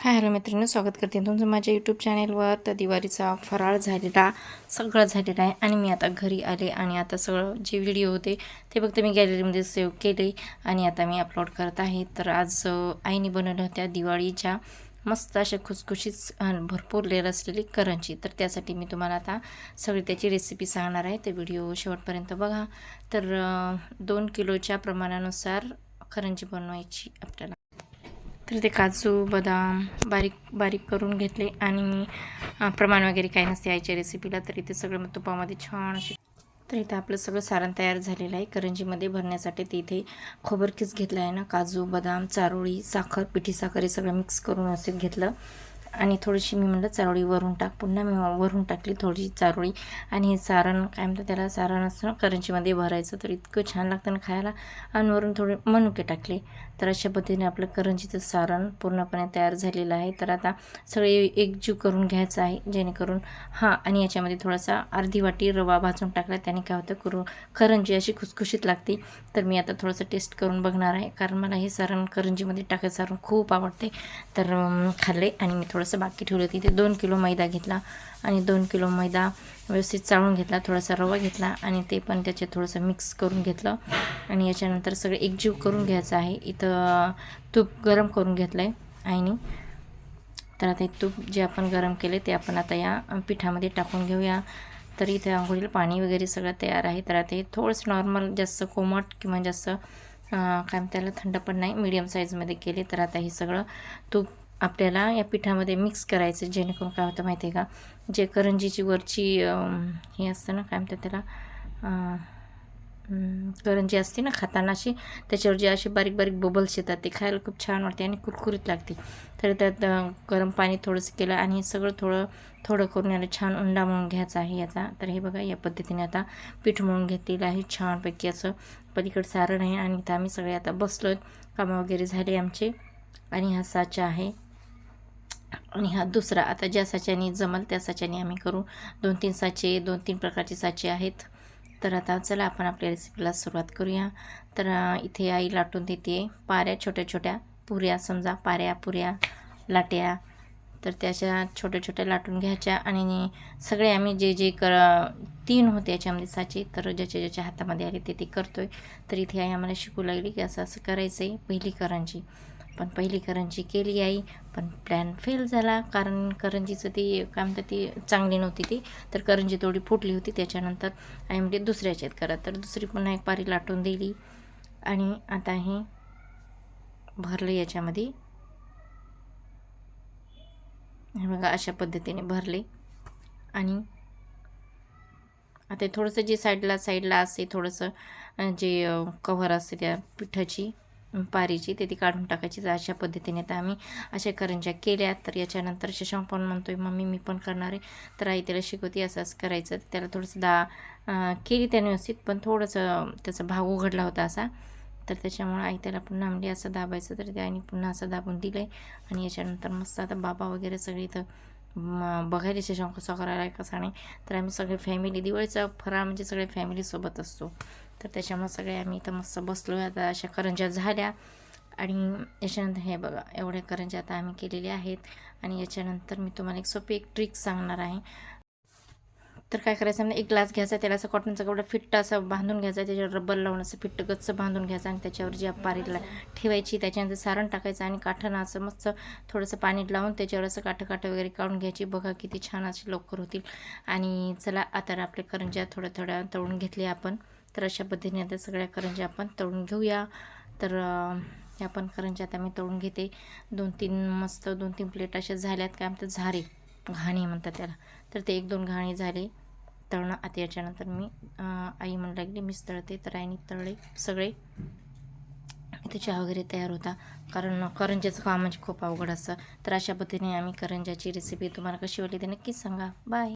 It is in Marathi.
हाय हॅलो मित्रांनो स्वागत करते तुमचं माझ्या यूट्यूब चॅनेलवर तर दिवाळीचा फराळ झालेला सगळं झालेला आहे. आणि मी आता घरी आले आणि आता सगळं जे व्हिडिओ होते ते फक्त मी गॅलरीमध्ये सेव्ह केले आणि आता मी अपलोड करत आहे. तर आज आईने बनवल्या होत्या दिवाळीच्या मस्त अशा खुसखुशीत भरपूर लेअर असलेली करंजी. तर त्यासाठी मी तुम्हाला आता सगळी त्याची रेसिपी सांगणार आहे. तर व्हिडिओ शेवटपर्यंत बघा. तर दोन किलोच्या प्रमाणानुसार करंजी बनवायची आपल्याला. तर ते काजू बदाम बारीक बारीक करून घेतले आणि प्रमाण वगैरे काही नसते आईच्या रेसिपीला तर इथे सगळं मग तुपामध्ये छान असे तर इथे आपलं सगळं सारण तयार झालेलं आहे. करंजीमध्ये भरण्यासाठी ते इथे खोबरकीस घेतलं आहे ना काजू बदाम चारोळी साखर पिठी साखर हे सगळं मिक्स करून व्यवस्थित घेतलं. आणि थोडीशी मी म्हटलं चारोळी वरून टाक. पुन्हा मी वरून टाकली थोडीशी चारोळी. आणि हे सारण काय म्हणतात त्याला सारण असतं ना करंजीमध्ये भरायचं. तर इतकं छान लागतं ना खायला. आणि वरून थोडे मनुके टाकले. तर अशा पद्धतीने आपलं करंजीचं सारण पूर्णपणे तयार झालेलं आहे. तर आता सगळे एकजीव करून घ्यायचं आहे जेणेकरून हां आणि याच्यामध्ये थोडासा अर्धी वाटी रवा भाजून टाकला. त्याने काय होतं करू करंजी अशी खुसखुशीत लागते. तर मी आता थोडंसं टेस्ट करून बघणार आहे. कारण मला हे सारण करंजीमध्ये टाकायचं सारण खूप आवडते. तर खाल्ले आणि मी थोडं थोडंसं बाकी ठेवलं तिथे दोन किलो मैदा घेतला आणि दोन किलो मैदा व्यवस्थित चाळून घेतला थोडासा रवा घेतला आणि ते पण त्याच्यात थोडंसं मिक्स करून घेतलं. आणि याच्यानंतर सगळं एकजीव करून घ्यायचं आहे. इथं तूप गरम करून घेतलं आहे आईने. तर आता हे तूप जे आपण गरम केले ते आपण आता या पिठामध्ये टाकून घेऊया. तर इथे आंघोळीला पाणी वगैरे सगळं तयार आहे. तर आता हे थोडंसं नॉर्मल जास्त कोमट किंवा जास्त काय त्याला थंड पण नाही मीडियम साईजमध्ये केले. तर आता हे सगळं तूप आपल्याला या पिठामध्ये मिक्स करायचं जेणेकरून काय होतं माहिती आहे का? जे करंजीची वरची हे असतं ना काय म्हणतात त्याला? करंजी असते ना खाताना अशी त्याच्यावर जे असे बारीक बारीक बबल्स येतात ते खायला खूप छान वाटते आणि कुरकुरीत लागते. तर त्यात गरम पाणी थोडंसं केलं आणि सगळं थोडं थोडं करून याला छान उंडा म्हणून घ्यायचा आहे याचा. तर हे बघा या पद्धतीने आता पीठ म्हणून घेतलेलं आहे. छानपैकी असं पलीकडे सारण आहे आणि इथं आम्ही सगळे आता बसलो कामं वगैरे झाले आमचे. आणि हा साचा आहे. आणि हा दुसरा आता ज्या साच्याने जमल त्या साच्याने आम्ही करू. दोन तीन साचे दोन तीन प्रकारचे साचे आहेत. तर आता चला आपण आपल्या रेसिपीला सुरुवात करूया. तर इथे आई लाटून देते. पाऱ्या छोट्या छोट्या पुऱ्या समजा पाऱ्या पुऱ्या लाट्या. तर त्याच्या छोट्या छोट्या लाटून घ्यायच्या आणि सगळे आम्ही जे जे कर तीन होते याच्यामध्ये साचे तर ज्याच्या ज्याच्या हातामध्ये आले ते ते करतो आहे तर इथे आई आम्हाला शिकू लागली की असं असं करायचं आहे पहिली करंजी. पण पहिली करंजी केली आई पण प्लॅन फेल झाला. कारण करंजीचं ती काय म्हणतात ती चांगली नव्हती ती. तर करंजी थोडी फुटली होती. त्याच्यानंतर आई म्हणजे दुसऱ्या करा. तर दुसरी पुन्हा एक पारी लाटून दिली. आणि आता हे भरलं याच्यामध्ये. हे बघा अशा पद्धतीने भरले. आणि आता थोडंसं जे साईडला साईडला असे थोडंसं जे कव्हर असते त्या पिठाची पारीची ते ती काढून टाकायची. तर अशा पद्धतीने तर आम्ही अशा करंज्या केल्या. तर याच्यानंतर शशांक पण म्हणतोय मम्मी मी पण करणार आहे. तर आई त्याला शिकवते असं असं करायचं त्याला थोडंसं दा केली त्याने व्यवस्थित पण थोडंसं त्याचा भाग उघडला होता असा. तर त्याच्यामुळे आई त्याला पुन्हा म्हणजे असं दाबायचं तर त्याने पुन्हा असं दाबून दिलं आहे आणि याच्यानंतर मस्त आता बाबा वगैरे सगळे इथं बघायला शशांक कसा करायला आहे कसा नाही. तर आम्ही सगळे फॅमिली दिवाळीचा फराळ म्हणजे सगळे फॅमिलीसोबत असतो. तर त्याच्यामुळे सगळे आम्ही इथं मस्त बसलो आता अशा करंज्या झाल्या. आणि याच्यानंतर हे बघा एवढ्या करंज्या आता आम्ही केलेल्या आहेत. आणि याच्यानंतर मी तुम्हाला एक सोपी एक ट्रिक सांगणार आहे. तर काय करायचं म्हणजे एक ग्लास घ्यायचा त्याला असं कॉटनचा कपडा फिट्ट असं बांधून घ्यायचा त्याच्यावर रबर लावून असं फिट्ट गच्च बांधून घ्यायचं आणि त्याच्यावर जी पारीला ठेवायची त्याच्यानंतर सारण टाकायचं आणि काठानं असं मस्त थोडंसं पाणी लावून त्याच्यावर असं काठं काठं वगैरे काढून घ्यायची. बघा किती छान अशी लवकर होतील. आणि चला आता आपल्या करंज्या थोड्या थोड्या तळून घेतल्या आपण. तर अशा पद्धतीने आता सगळ्या करंज्या आपण तळून घेऊया. तर ह्या पण करंज्या आता मी तळून घेते. दोन तीन मस्त दोन तीन प्लेट अशा झाल्यात काय म्हणतात? झारे. घाणी म्हणतात त्याला. तर ते एक दोन घाणी झाले. तळणं आता याच्यानंतर मी आई म्हणू लागली मीच तळते. तर आईने तळले सगळे. इथे चहा वगैरे तयार होता. कारण करंजाचं काम म्हणजे खूप अवघड असतं. तर अशा पद्धतीने आम्ही करंजाची रेसिपी तुम्हाला कशी वाटली ते नक्कीच सांगा. बाय